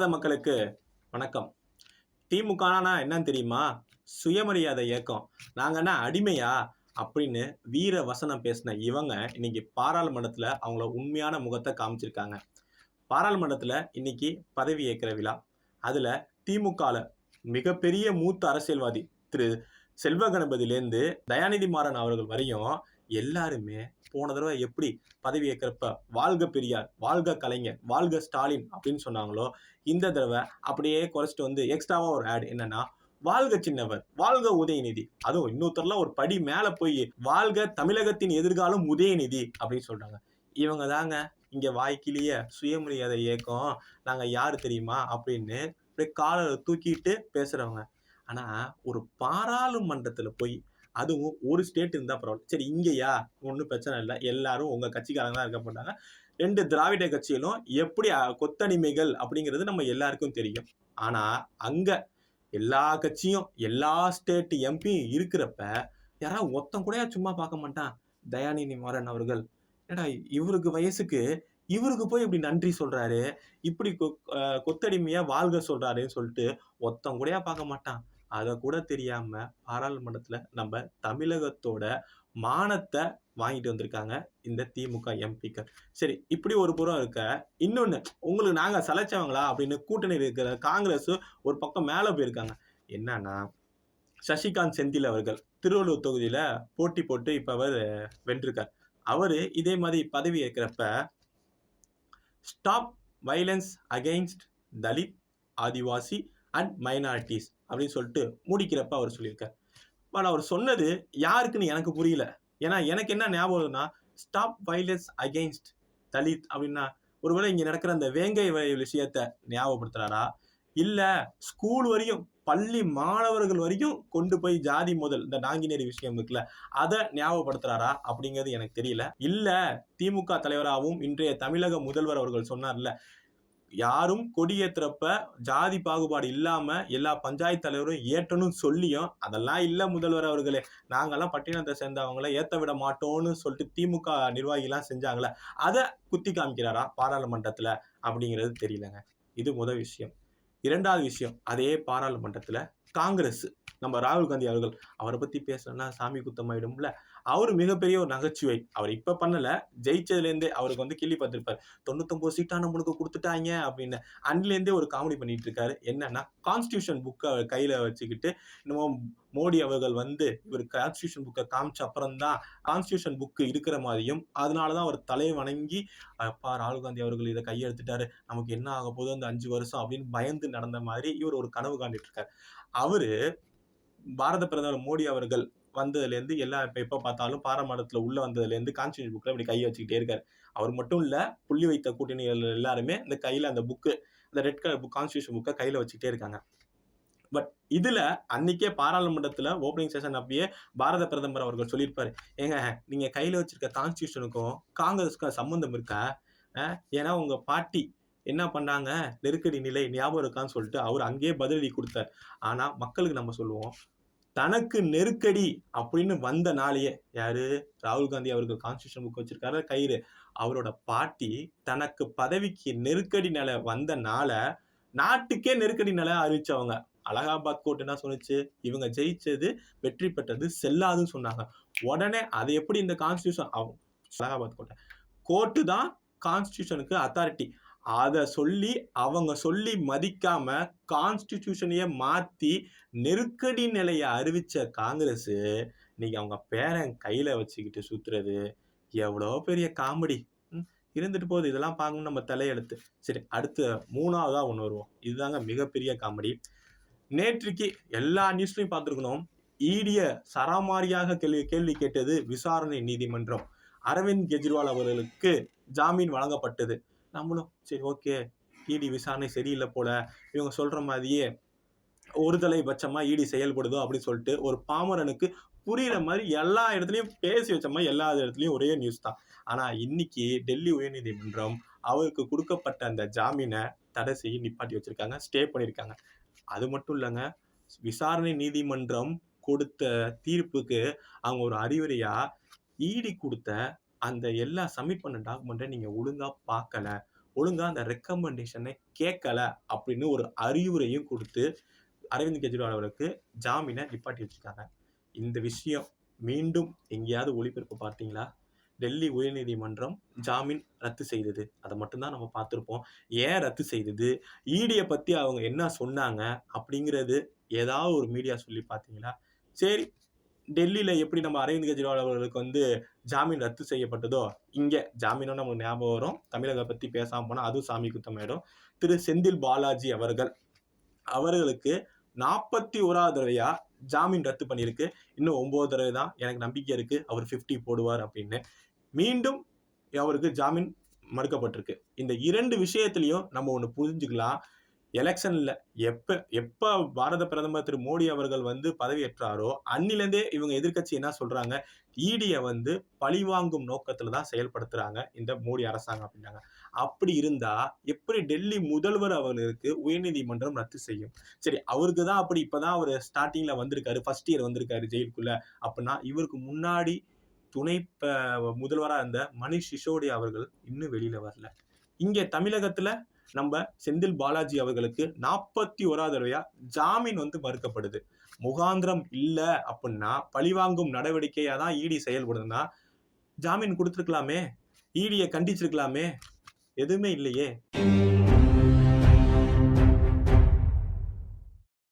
மக்களுக்கு வணக்கம். திமுகனா என்னன்னு தெரியுமா? சுயமரியாதை இயக்கம். நாங்க என்ன அடிமையா? அப்படின்னு வீர வசனம் பேசின இவங்க இன்னைக்கு பாராளுமன்றத்துல அவங்கள உண்மையான முகத்தை காமிச்சிருக்காங்க. பாராளுமன்றத்துல இன்னைக்கு பதவி ஏற்கிற விழா. அதுல திமுகல மிகப்பெரிய மூத்த அரசியல்வாதி திரு செல்வ கணபதியிலேருந்து தயாநிதி மாறன் அவர்கள் வரையும் எல்லாருமே போன தடவை எப்படி பதவி ஏற்கிறப்ப வாழ்க பெரியார் வாழ்க கலைஞர் வாழ்க ஸ்டாலின் அப்படின்னு சொன்னாங்களோ இந்த தடவை அப்படியே குறைச்சிட்டு வந்து எக்ஸ்ட்ராவா ஒரு ஆட் என்னன்னா வாழ்க சின்னவர் வாழ்க உதயநிதி. அதுவும் இன்னொருத்தர்லாம் ஒரு படி மேல போய் வாழ்க தமிழகத்தின் எதிர்காலம் உதயநிதி அப்படின்னு சொல்றாங்க. இவங்க தாங்க இங்க வாய்க்கிலேயே சுயமரியாதை இயக்கம் நாங்க யாரு தெரியுமா அப்படின்னு அப்படியே காலை தூக்கிட்டு பேசுறவங்க. ஆனா ஒரு பாராளுமன்றத்துல போய் அதுவும் ஒரு ஸ்டேட் இருந்தா பரவாயில்ல. சரி இங்கேயா? ஒன்றும் பிரச்சனை இல்லை. எல்லாரும் உங்க கட்சிக்காரங்க தான் இருக்க மாட்டாங்க. ரெண்டு திராவிட கட்சியிலும் எப்படி கொத்தடிமைகள் அப்படிங்கிறது நம்ம எல்லாருக்கும் தெரியும். ஆனா அங்க எல்லா கட்சியும் எல்லா ஸ்டேட் எம்பியும் இருக்கிறப்ப யாராவது ஒருத்தன் கூட சும்மா பார்க்க மாட்டான். தயாநிதி மாறன் அவர்கள். ஏடா இவருக்கு வயசுக்கு இவருக்கு போய் இப்படி நன்றி சொல்றாரு. இப்படி கொ- கொத்தடிமையா வாழ்க சொல்றாருன்னு சொல்லிட்டு ஒருத்தன் கூடயா பார்க்க மாட்டான். அதை கூட தெரியாம பாராளுமன்றத்துல நம்ம தமிழகத்தோட மானத்தை வாங்கிட்டு வந்திருக்காங்க இந்த திமுக எம்பிக்கள் சரி இப்படி ஒரு புறம் இருக்க இன்னொன்னு உங்களுக்கு நாங்க சலைச்சவங்களா அப்படின்னு கூட்டணி இருக்கிற காங்கிரஸ் ஒரு பக்கம் மேல போயிருக்காங்க. என்னன்னா சசிகாந்த் செந்தில் அவர்கள் திருவள்ளூர் தொகுதியில போட்டி போட்டு இப்ப அவர் வென்றிருக்கார். அவரு இதே மாதிரி பதவி ஏற்கிறப்ப stop violence against Dalit Adivasi and minorities அப்படின்னு சொல்லிட்டு முடிக்கிறப்ப அவர் சொல்லியிருக்கார். பட் அவர் சொன்னது யாருக்குன்னு எனக்கு புரியல. ஏன்னா எனக்கு என்ன ஞாபகம் வருதுன்னா ஸ்டாப் வைலன்ஸ் அகெயின்ஸ்ட் தலித் அப்படின்னா ஒருவேளை இங்கே நடக்கிற அந்த வேங்கை விஷயத்த ஞாபகப்படுத்துறாரா? இல்லை ஸ்கூல் வரையும் பள்ளி மாணவர்கள் வரைக்கும் கொண்டு போய் ஜாதி முதல் இந்த நாங்கினேரி விஷயம் இருக்குல்ல அதை ஞாபகப்படுத்துறாரா அப்படிங்கிறது எனக்கு தெரியல. இல்லை திமுக தலைவராகவும் இன்றைய தமிழக முதல்வர் அவர்கள் சொன்னார்ல யாரும் கொடியேற்றுறப்ப ஜாதி பாகுபாடு இல்லாம எல்லா பஞ்சாயத்து தலைவரும் ஏற்றணும் சொல்லியும் அதெல்லாம் இல்ல முதல்வர் அவர்களே. நாங்கெல்லாம் பட்டினத்தை சேர்ந்தவங்கள ஏத்த விட மாட்டோம்னு சொல்லிட்டு திமுக நிர்வாகிலாம் செஞ்சாங்களே அதை குத்தி காமிக்கிறாரா பாராளுமன்றத்துல அப்படிங்கிறது தெரியலங்க. இது முதல் விஷயம். இரண்டாவது விஷயம் அதே பாராளுமன்றத்துல காங்கிரஸ் நம்ம ராகுல் காந்தி அவர்கள் அவரை பத்தி பேசணும்னா சாமி குத்தமாயிடும்ல அவர் மிகப்பெரிய ஒரு நகைச்சுவை. அவர் இப்ப பண்ணல ஜெயிச்சதுலேருந்தே அவருக்கு வந்து கிள்ளி பார்த்துருப்பார். தொண்ணூத்தொன்பது சீட்டாக நம்மளுக்கு கொடுத்துட்டாங்க அப்படின்னு. அன்னிலேருந்தே ஒரு காமெடி பண்ணிட்டு இருக்காரு. என்னன்னா கான்ஸ்டியூஷன் புக்கை கையில வச்சுக்கிட்டு இன்னமும் மோடி அவர்கள் வந்து இவர் கான்ஸ்டியூஷன் புக்கை காமிச்ச அப்புறம் தான் கான்ஸ்டியூஷன் புக்கு இருக்கிற மாதிரியும் அதனாலதான் அவர் தலை வணங்கி அப்பா ராகுல் காந்தி அவர்கள் இதை கையெழுத்துட்டாரு. நமக்கு என்ன ஆக போதும் அந்த அஞ்சு வருஷம் அப்படின்னு பயந்து நடந்த மாதிரி இவர் ஒரு கனவு காண்டிட்டு இருக்கார் அவரு பாரத பிரதமர் மோடி அவர்கள் வந்ததுலேருந்து எல்லா இப்போ எப்போ பார்த்தாலும் பாரமடத்தில் உள்ள வந்ததுலேருந்து கான்ஸ்டியூஷன் புக்கில் இப்படி கையை வச்சுக்கிட்டே இருக்கார். அவர் மட்டும் இல்லை புள்ளி வைத்த கூட்டணிகள் எல்லாருமே இந்த கையில் அந்த புக்கு அந்த ரெட் கலர் புக் கான்ஸ்டியூஷன் புக்கை கையில் வச்சுக்கிட்டே இருக்காங்க. இதுல அன்னைக்கே பாராளுமன்றத்துல ஓப்பனிங் செஷன் அப்பயே பாரத பிரதமர் அவர்கள் சொல்லியிருப்பாரு. ஏங்க நீங்க கையில வச்சிருக்க கான்ஸ்டியூஷனுக்கும் காங்கிரஸுக்கும் சம்பந்தம் இருக்கா? ஏன்னா உங்க பாட்டி என்ன பண்ணாங்க? நெருக்கடி நிலை ஞாபகம் இருக்கான்னு சொல்லிட்டு அவர் அங்கேயே பதிலடி கொடுத்தார். ஆனா மக்களுக்கு நம்ம சொல்லுவோம் தனக்கு நெருக்கடி அப்படின்னு வந்த நாளையே யாரு? ராகுல் காந்தி அவர்கள் கான்ஸ்டியூஷன் புக் வச்சிருக்காரு கயிறு. அவரோட பாட்டி தனக்கு பதவிக்கு நெருக்கடி நிலை வந்த நாளை நாட்டுக்கே நெருக்கடி நிலை அறிவிச்சவங்க. அலகாபாத் கோர்ட் என்ன சொன்னுச்சு? இவங்க ஜெயிச்சது வெற்றி பெற்றது செல்லாதுன்னு சொன்னாங்க. உடனே அது எப்படி இந்த கான்ஸ்டியூஷன் அலகாபாத் கோர்ட்டை கோர்ட்டு தான் கான்ஸ்டியூஷனுக்கு அத்தாரிட்டி அதை சொல்லி அவங்க சொல்லி மதிக்காம கான்ஸ்டிடியூஷனையே மாத்தி நெருக்கடி நிலையை அறிவிச்ச காங்கிரஸ் இன்னைக்கு அவங்க பேரன் கையில வச்சுக்கிட்டு சுத்துறது எவ்வளோ பெரிய காமெடி. இருந்துட்டு போகுது. இதெல்லாம் பார்க்கணும் நம்ம தலையெழுத்து. சரி அடுத்து மூணாவதா ஒன்று வருவோம். இதுதாங்க மிகப்பெரிய காமெடி. நேற்றுக்கு எல்லா நியூஸ்லையும் பார்த்துருக்கணும். ஈடிய சராமாரியாக கேள்வி கேள்வி கேட்டது விசாரணை நீதிமன்றம். அரவிந்த் கெஜ்ரிவால் அவர்களுக்கு ஜாமீன் வழங்கப்பட்டது. நம்மளும் சரி ஓகே. இடி விசாரணை சரியில்லை போல. இவங்க சொல்ற மாதிரியே ஒரு தலைபட்சமா இடி செயல்படுதோ அப்படின்னு சொல்லிட்டு ஒரு பாமரனுக்கு புரியுற மாதிரி எல்லா இடத்துலயும் பேசி வச்ச மாதிரி எல்லா இடத்துலையும் ஒரே நியூஸ் தான். ஆனா இன்னைக்கு டெல்லி உயர்நீதிமன்றம் அவருக்கு கொடுக்கப்பட்ட அந்த ஜாமீனை தடை செய்ய நிப்பாட்டி வச்சிருக்காங்க ஸ்டே பண்ணியிருக்காங்க. அது மட்டும் இல்லைங்க விசாரணை நீதிமன்றம் கொடுத்த தீர்ப்புக்கு அவங்க ஒரு அறிவுரையா ஈடி கொடுத்த அந்த எல்லா சப்மிட் பண்ண டாக்குமெண்ட்டை நீங்க ஒழுங்கா பார்க்கல ஒழுங்கா அந்த ரெக்கமெண்டேஷனை கேட்கல அப்படின்னு ஒரு அறிவுரையும் கொடுத்து அரவிந்த் கெஜ்ரிவால் அவருக்கு ஜாமீனை நிப்பாட்டி வச்சிருக்காங்க. இந்த விஷயம் மீண்டும் எங்கேயாவது ஒளிபரப்பு பார்த்தீங்களா? டெல்லி உயர்நீதிமன்றம் ஜாமீன் ரத்து செய்தது. அதை மட்டும்தான் நம்ம பார்த்துருப்போம். ஏன் ரத்து செய்தது? ஈடியை பற்றி அவங்க என்ன சொன்னாங்க? அப்படிங்கிறது ஏதாவது ஒரு மீடியா சொல்லி பார்த்தீங்களா? சரி டெல்லியில் எப்படி நம்ம அரவிந்த் கெஜ்ரிவால் அவர்களுக்கு வந்து ஜாமீன் ரத்து செய்யப்பட்டதோ இங்கே ஜாமீனும் நமக்கு ஞாபகம் வரும். தமிழக பற்றி பேசாமல் போனால் அதுவும் சாமி குத்தமாயிடும். திரு செந்தில் பாலாஜி அவர்கள் அவர்களுக்கு நாற்பத்தி ஓராவது தடவையா ஜாமீன் ரத்து பண்ணியிருக்கு. இன்னும் ஒன்பது தடவை தான் எனக்கு நம்பிக்கை இருக்கு. அவர் 50 போடுவார் அப்படின்னு. மீண்டும் அவருக்கு ஜாமீன் மறுக்கப்பட்டிருக்கு. இந்த இரண்டு விஷயத்திலையும் நம்ம ஒன்று புரிஞ்சுக்கலாம். எலெக்ஷன்ல எப்ப எப்ப பாரத பிரதமர் திரு மோடி அவர்கள் வந்து பதவியேற்றாரோ அன்னிலேருந்தே இவங்க எதிர்க்கட்சி என்ன சொல்றாங்க? ஈடியை வந்து பழிவாங்கும் நோக்கத்துல தான் செயல்படுத்துறாங்க இந்த மோடி அரசாங்கம் அப்படின்னாங்க. அப்படி இருந்தா எப்படி டெல்லி முதல்வர் அவர்களுக்கு உயர்நீதிமன்றம் ரத்து செய்யும்? சரி அவருக்கு தான் அப்படி இப்பதான் அவர் ஸ்டார்டிங்ல வந்திருக்காரு ஃபர்ஸ்ட் இயர் வந்திருக்காரு ஜெயிலுக்குள்ள அப்படின்னா இவருக்கு முன்னாடி துணை முதல்வராக இருந்த மணிஷ் சிசோடியா அவர்கள் இன்னும் வெளியில வரல. இங்கே தமிழகத்துல நம்ம செந்தில் பாலாஜி அவர்களுக்கு நாற்பத்தி ஓராவது தடவையா ஜாமீன் வந்து மறுக்கப்படுது. முகாந்திரம் இல்ல அப்படின்னா பழிவாங்கும் நடவடிக்கையாக தான் இடி செயல்படுதுன்னா ஜாமீன் கொடுத்துருக்கலாமே ஈடியை கண்டிச்சிருக்கலாமே எதுவுமே இல்லையே.